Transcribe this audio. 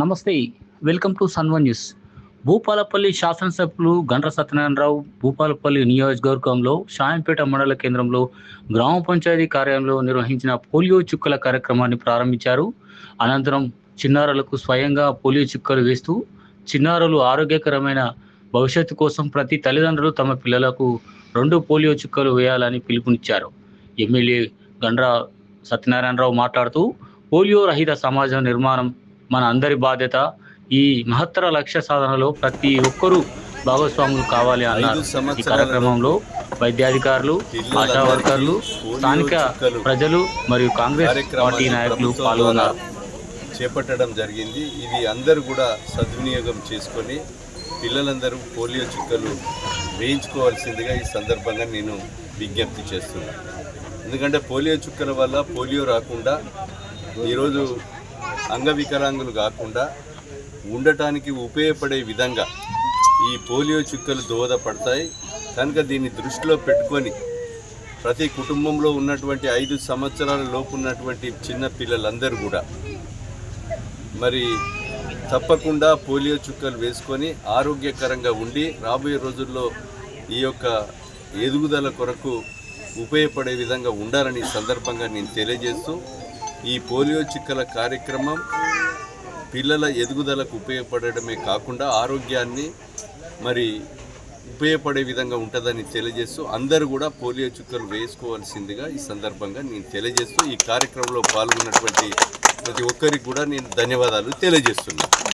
నమస్తే welcome to sun one news. Bhupalpally శాసనసభ్యులు గండ్ర సత్యనారాయణరావు భూపాలపల్లి నియోజకవర్గంలో షాయంపేట మండల కేంద్రంలో గ్రామ పంచాయతీ కార్యాలయంలో నిర్వహించిన పోలియో చుక్కల కార్యక్రమాన్ని ప్రారంభించారు. అనంతరం చిన్నారులకు స్వయంగా పోలియో చుక్కలు వేస్తూ చిన్నారులు ఆరోగ్యకరమైన భవిష్యత్తు కోసం ప్రతి తల్లిదండ్రులు తమ పిల్లలకు రెండు పోలియో చుక్కలు వేయాలని పిలుపునిచ్చారు. ఎమ్మెల్యే గండ్ర సత్యనారాయణరావు మాట్లాడుతూ పోలియో రహిత సమాజం నిర్మాణం మన అందరి బాధ్యత ఈ మహత్తర లక్ష్య సాధనలో ప్రతి ఒక్కరూ భాగస్వాములు కావాలి అన్నారు. ఈ కార్యక్రమంలో వైద్యాధికారులు ఆశా వర్కర్లు స్థానిక ప్రజలు మరియు కాంగ్రెస్ పార్టీ నాయకులు పాల్గొన్నారు. చేపట్టడం జరిగింది. ఇది అందరూ కూడా సద్వినియోగం చేసుకొని పిల్లలందరూ పోలియో చుక్కలు వేయించుకోవాల్సిందిగా ఈ సందర్భంగా నేను విజ్ఞప్తి చేస్తున్నాను. ఎందుకంటే పోలియో చుక్కల వల్ల పోలియో రాకుండా ఈరోజు అంగవికలాంగులు కాకుండా ఉండటానికి ఉపయోగపడే విధంగా ఈ పోలియో చుక్కలు దోహదపడతాయి. కనుక దీన్ని దృష్టిలో పెట్టుకొని ప్రతి కుటుంబంలో ఉన్నటువంటి ఐదు సంవత్సరాల లోపు ఉన్నటువంటి చిన్న పిల్లలందరూ కూడా మరి తప్పకుండా పోలియో చుక్కలు వేసుకొని ఆరోగ్యకరంగా ఉండి రాబోయే రోజుల్లో ఈ యొక్క ఎదుగుదల కొరకు ఉపయోగపడే విధంగా ఉండాలని ఈ సందర్భంగా నేను తెలియజేస్తూ ఈ పోలియో చిక్కల కార్యక్రమం పిల్లల ఎదుగుదలకు ఉపయోగపడడమే కాకుండా ఆరోగ్యాన్ని మరి ఉపయోగపడే విధంగా ఉంటుందని తెలియజేస్తూ అందరూ కూడా పోలియో చుక్కలు వేసుకోవాల్సిందిగా ఈ సందర్భంగా నేను తెలియజేస్తూ ఈ కార్యక్రమంలో పాల్గొన్నటువంటి ప్రతి ఒక్కరికి కూడా నేను ధన్యవాదాలు తెలియజేస్తున్నాను.